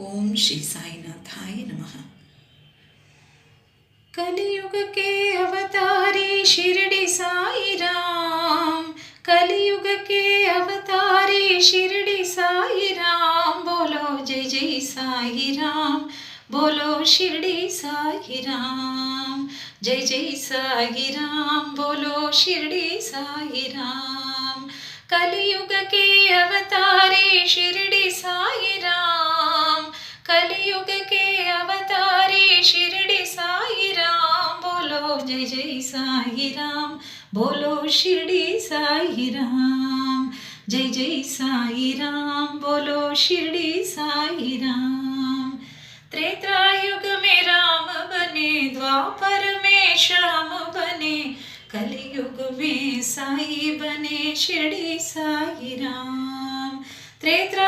ओम श्री साईनाथाय नमः। कलियुग के अवतारी शिरडी साई राम कलियुग के अवतारी शिरडी साई राम बोलो जय जय साई राम बोलो शिरडी साई राम जय जय साई राम बोलो शिरडी साई राम कलियुग के कलियुग के अवतारी शिरडी साई राम। बोलो, जय जय साई राम। बोलो, शिरडी साई राम। जय जय साई राम। बोलो, शिरडी साई राम। त्रेता युग में राम बने, द्वापर में श्याम बने, कलयुग में साई बने, शिरडी साई राम। त्रेता युग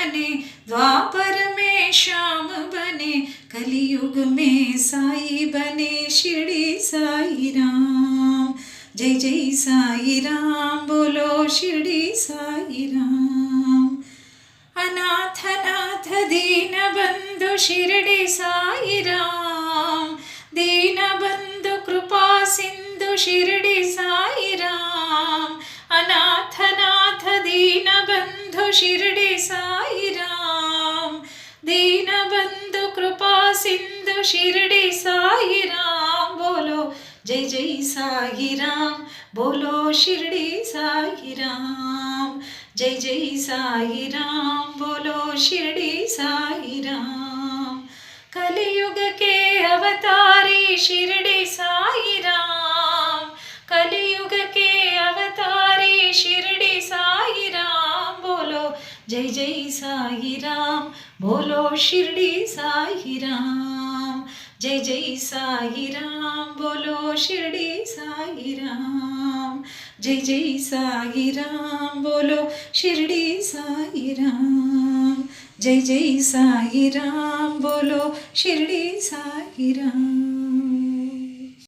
बने, द्वापर में श्याम बने, कलयुग में साई बने, शिरडी साई राम। जय जय साई राम, बोलो शिरडी साई राम। अनाथ नाथ दीन बंधु शिरडी साई राम। दीन बंधु, कृपा सिंधु शिरडी साई शिरडी साई राम दीन बंधु कृपा सिंधु शिरडी साई राम बोलो जय जय साई राम बोलो शिरडी साई राम जय जय साई राम बोलो शिरडी साई राम कलयुग के अवतारी शिरडी बोलो जय जय साई राम बोलो शिरडी साई राम जय जय साई राम बोलो शिरडी साई राम जय जय साई राम बोलो शिरडी साई